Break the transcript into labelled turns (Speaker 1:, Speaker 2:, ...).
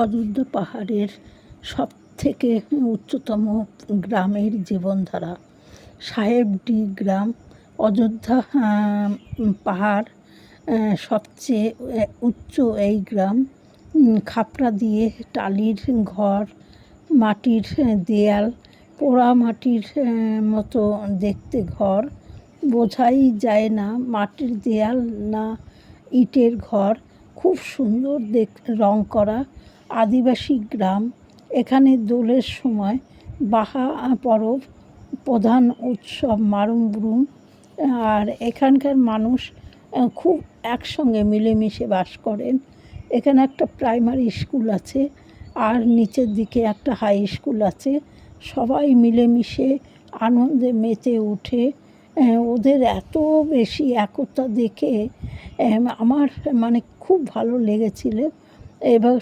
Speaker 1: অযোধ্যা পাহাড়ের সব থেকে উচ্চতম গ্রামের জীবনধারা। সাহেবডি গ্রাম, অযোধ্যা পাহাড় সবচেয়ে উচ্চ এই গ্রাম। খাপড়া দিয়ে টালির ঘর, মাটির দেয়াল, পোড়া মাটির মতো দেখতে ঘর। বোঝাই যায় না মাটির দেয়াল না ইটের ঘর। খুব সুন্দর দেখ, রং করা। আদিবাসী গ্রাম। এখানে দোলের সময় বাহা পরব প্রধান উৎসব মারুমব্রুম আর এখানকার মানুষ খুব একসঙ্গে মিলেমিশে বাস করেন। এখানে একটা প্রাইমারি স্কুল আছে আর নিচের দিকে একটা হাই স্কুল আছে। সবাই মিলেমিশে আনন্দে মেতে আহ, ওদের এত বেশি একতা দেখে আমার মানে খুব ভালো লেগেছিল। এবার